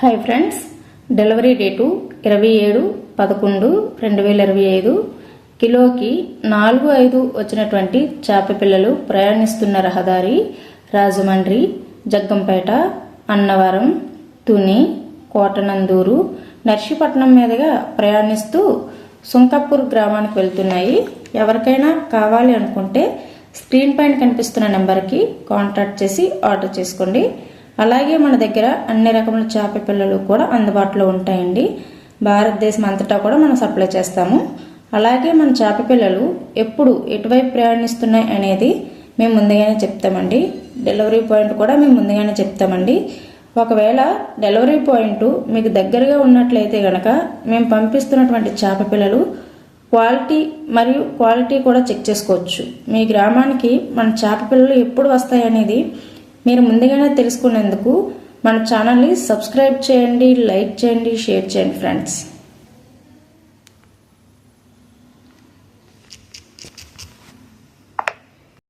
Hi friends delivery date ఇరవై ఏడు పదకొండు రెండు వేల ఇరవై ఐదు. కిలోకి నాలుగు ఐదు వచ్చినటువంటి చేప పిల్లలు ప్రయాణిస్తున్న రహదారి రాజమండ్రి జగ్గంపేట అన్నవరం తుని కోటనందూరు నర్సీపట్నం మీదుగా ప్రయాణిస్తూ సుంకపూర్ గ్రామానికి వెళ్తున్నాయి. ఎవరికైనా కావాలి అనుకుంటే స్క్రీన్ పైన కనిపిస్తున్న నెంబర్కి కాంటాక్ట్ చేసి ఆర్డర్ చేసుకోండి. అలాగే మన దగ్గర అన్ని రకముల చేప పిల్లలు కూడా అందుబాటులో ఉంటాయండి. భారతదేశం అంతటా కూడా మనం సప్లై చేస్తాము. అలాగే మన చేప పిల్లలు ఎప్పుడు ఎటువైపు ప్రయాణిస్తున్నాయి అనేది మేము ముందుగానే చెప్తామండి. డెలివరీ పాయింట్ కూడా మేము ముందుగానే చెప్తామండి. ఒకవేళ డెలివరీ పాయింట్ మీకు దగ్గరగా ఉన్నట్లయితే కనుక మేము పంపిస్తున్నటువంటి చేప పిల్లలు క్వాలిటీ మరియు క్వాలిటీ కూడా చెక్ చేసుకోవచ్చు. మీ గ్రామానికి మన చేప పిల్లలు ఎప్పుడు వస్తాయి అనేది మీరు ముందుగానే తెలుసుకునేందుకు మన ఛానల్ని సబ్స్క్రైబ్ చేయండి లైక్ చేయండి షేర్ చేయండి ఫ్రెండ్స్.